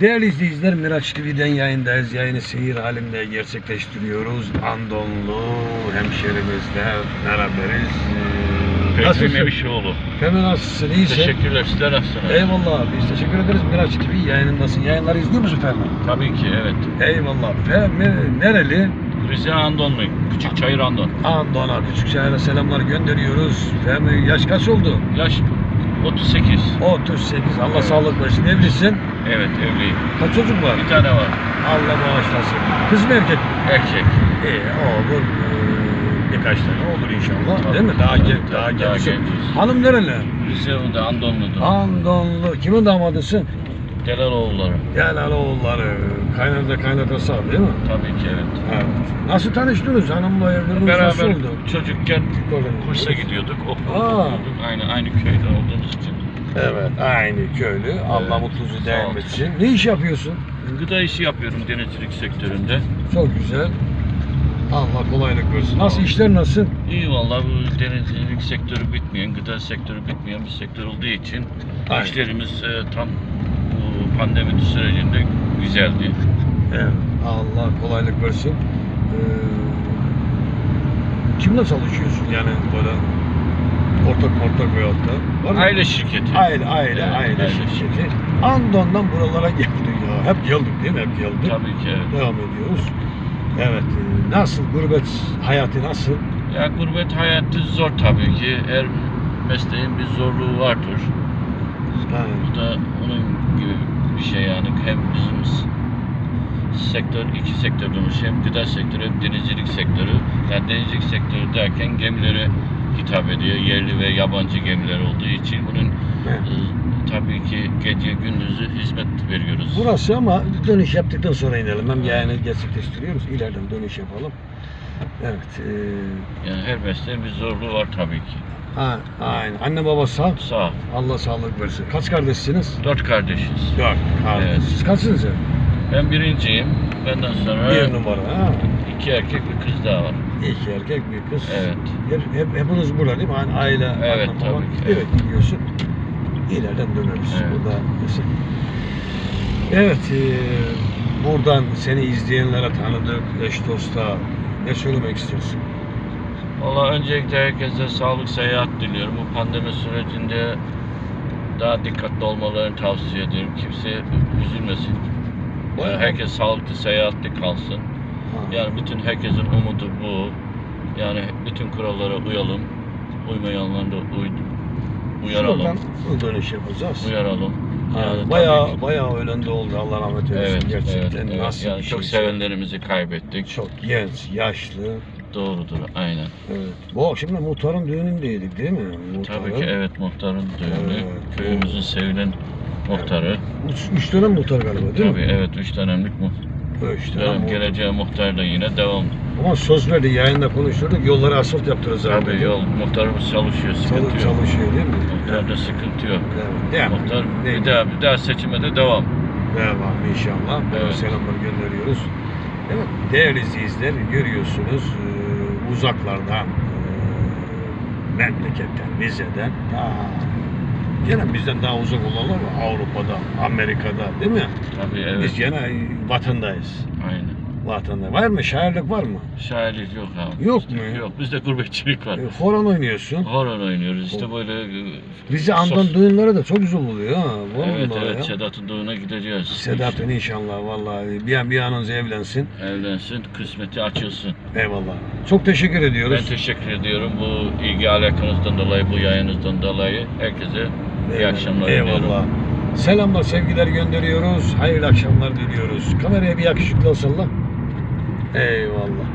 Değerli izleyiciler Miraç TV'den yayındayız. Yayını seyir halinde gerçekleştiriyoruz. Andonlu hemşerimizle beraberiz. Ee, Nasılsın? Mevişoğlu. Femi nasılsın? İyisin? Teşekkürler. Sizler nasılsınız? Eyvallah. Biz teşekkür ederiz Miraç TV yayınındasın. Yayınları izliyor musun Femi? Tabii ki evet. Eyvallah. Femi nereli? Rize Andonlu. Küçük Çayır Andon. Andon'a küçük şehre selamlar gönderiyoruz. Femi yaş kaç oldu? Yaş 38. 38. Allah sağlık versin. Evlisin. Evet evliyim. Kaç çocuk var? Bir tane var. Allah bağışlasın. Kız mı erkek mi? Erkek. İyi olur. Ee, birkaç tane olur inşallah. Tabii, Değil mi? Daha tabii, tabii, daha daha genç. Hanım nereli? Rize'de Andonlu'da. Andonlu. Kimin damadısın? Delaloğulları. Gel oğulları. Kaynarda kaynatası al değil mi? Tabii ki evet. Evet. Nasıl tanıştınız hanımla evliliğiniz nasıl Beraber oldu? çocukken Kursa gidiyorduk. Okul Aa. okuyorduk. Aynı aynı köyde olduğumuz için. Evet. Aynı köylü. Allah mutlunuzu Sağ daim ol. etsin. Ne iş yapıyorsun? Gıda işi yapıyorum denizcilik sektöründe. Çok güzel. Allah kolaylık versin. Nasıl Sağ işler nasıl? İyi vallahi bu denizcilik sektörü bitmeyen, gıda sektörü bitmeyen bir sektör olduğu için Aynen. işlerimiz e, tam pandemi sürecinde güzeldi. Evet. Allah kolaylık versin. Ee, kimle çalışıyorsun yani böyle ortak ortak veyahut da? Var mı? Aile şirketi. Aile, aile, Evet, aile aile şirketi. Andon'dan buralara geldik ya. Hep geldik değil mi? Hep geldik. Tabii ki evet. Devam ediyoruz. Evet. e, Nasıl? Gurbet hayatı nasıl? Ya gurbet hayatı zor tabii ki. Her mesleğin bir zorluğu vardır. Ha, Bu da onun gibi bir şey yani. Hem bizim sektör, iki sektörden oluşuyor. Hem gıda sektörü hem denizcilik sektörü. Yani denizcilik sektörü derken gemilere hitap ediyor. Yerli ve yabancı gemiler olduğu için bunun evet. e, tabii ki gece gündüzü hizmet veriyoruz. Burası ama dönüş yaptıktan sonra inelim. Hem yayını gerçekleştiriyoruz. İleriden dönüş yapalım. Evet. e, Yani her mesleğin bir zorluğu var tabii ki. ha, aynen. Anne baba sağ. Sağ. Allah sağlık versin. Kaç kardeşsiniz? Dört kardeşiz. Dört kardeş. Evet. Siz kaçsınız ya? Ben birinciyim. Benden sonra Bir numara. Ha. iki erkek bir kız daha var. İki erkek bir kız. Evet. Hep, hep, hepiniz burada değil mi? Hani aile, Evet, anne, tabii baba. Evet, evet. gidiyorsun. İleriden döneriz. Evet. Burada mesela. Evet, e, buradan seni izleyenlere tanıdık, eş dosta ne söylemek istiyorsun? Valla öncelikle herkese sağlık seyahat diliyorum. Bu pandemi sürecinde daha dikkatli olmalarını tavsiye ediyorum. Kimse üzülmesin. Yani herkes sağlıklı seyahatli kalsın. Yani bütün herkesin umudu bu. Yani bütün kurallara uyalım. Uymayanları da uy, uyaralım. Şuradan dönüş yapacağız. Uyaralım. Yani tabii bayağı ki- bayağı ölen de oldu. Allah rahmet eylesin. Evet, Gerçekten evet, evet. nasıl yani bir çok şey? sevenlerimizi kaybettik. Çok genç, yaşlı. Doğrudur, aynen. Evet. Bu akşam da muhtarın düğünündeydik değil mi? Muhtarın. Tabii ki evet muhtarın düğünü. Evet. Köyümüzün sevilen muhtarı. Üç, üç dönem muhtar galiba değil Tabii mi? evet üç dönemlik mu Üç dönem dönem muhtar. geleceği muhtar da yine devam. Ama söz verdi yayında konuşturduk yolları asfalt yaptırırız abi. Tabii yol muhtarımız çalışıyor Çalı, sıkıntı yok. çalışıyor değil mi? Muhtarda sıkıntı yok. Evet. Muhtar bir daha bir daha seçime de devam. Devam inşallah. Evet. selamlar gönderiyoruz. Evet değerli izleyiciler görüyorsunuz e, uzaklardan e, memleketten, Rize'den ta gene bizden daha uzak olanlar var Avrupa'da, Amerika'da değil mi? Tabii evet. Biz gene vatandayız. Aynen. Vatanda. Var mı? Şairlik var mı? Şairlik yok abi. Yok Bizde mu? Yok. Bizde gurbetçilik var. E, horon oynuyorsun. Horon oynuyoruz işte böyle. e, Rize Andon sos- düğünleri de çok güzel oluyor ha. Evet evet ya. Sedat'ın düğüne gideceğiz. Sedat'ın inşallah vallahi bir an bir an önce evlensin. Evlensin, kısmeti açılsın. Eyvallah. Çok teşekkür ediyoruz. Ben teşekkür ediyorum bu ilgi alakanızdan dolayı, bu yayınızdan dolayı. Herkese iyi akşamlar Eyvallah. diliyorum. Selamlar, sevgiler gönderiyoruz. Hayırlı akşamlar diliyoruz. Kameraya bir yakışıklı salla. Eyvallah.